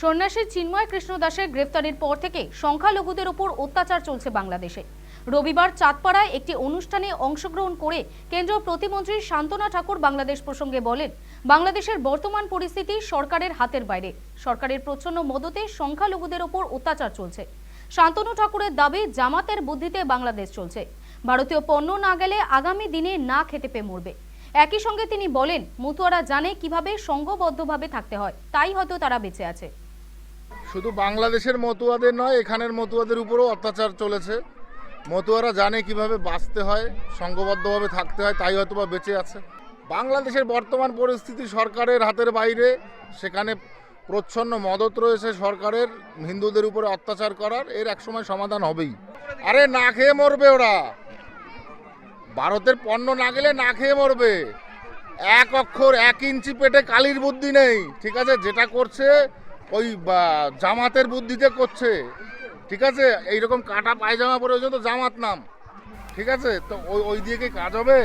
সন্ন্যাসী চিন্ময় কৃষ্ণ দাসের গ্রেফতারির পর থেকে সংখ্যালঘুদের ওপর অত্যাচার চলছে বাংলাদেশে। রবিবার চাঁদপাড়ায় একটি অনুষ্ঠানে অংশগ্রহণ করে কেন্দ্রীয় প্রতিমন্ত্রী শান্তনা ঠাকুর বাংলাদেশ প্রসঙ্গে বলেন, বাংলাদেশের বর্তমান পরিস্থিতি সরকারের হাতের বাইরে। সরকারের প্রচ্ছন্ন মদতে সংখ্যালঘুদের ওপর অত্যাচার চলছে। শান্তনু ঠাকুরের দাবি, জামাতের বুদ্ধিতে বাংলাদেশ চলছে। ভারতীয় পণ্য না গেলে আগামী দিনে না খেতে পেয়ে মরবে। একই সঙ্গে তিনি বলেন, মতুয়ারা জানে কীভাবে সংঘবদ্ধভাবে থাকতে হয়, তাই হয়তো তারা বেঁচে আছে। শুধু বাংলাদেশের মতুয়াদের নয়, এখানের মতুয়াদের উপরেও অত্যাচার চলেছে। মতুয়ারা জানে কীভাবে বাঁচতে হয় সংঘবদ্ধভাবে থাকতে হয়, তাই হয়তো বা বেঁচে আছে। বাংলাদেশের বর্তমান পরিস্থিতি সরকারের হাতের বাইরে, সেখানে প্রচ্ছন্ন মদত রয়েছে সরকারের, হিন্দুদের উপরে অত্যাচার করার, এর একসময় সমাধান হবেই। আরে না খেয়ে মরবে ওরা। ভারতের পণ্য না গেলে না খেয়ে মরবে। এক অক্ষর, এক ইঞ্চি পেটে কালির বুদ্ধি নেই। ঠিক আছে, যেটা করছে ওই জামাতের বুদ্ধিতে করছে, ঠিক আছে? এইরকম কাটা পায়জামা পরে ওই জন্য জামাত নাম, ঠিক আছে? তো ওই ওই দিয়ে কি কাজ হবে?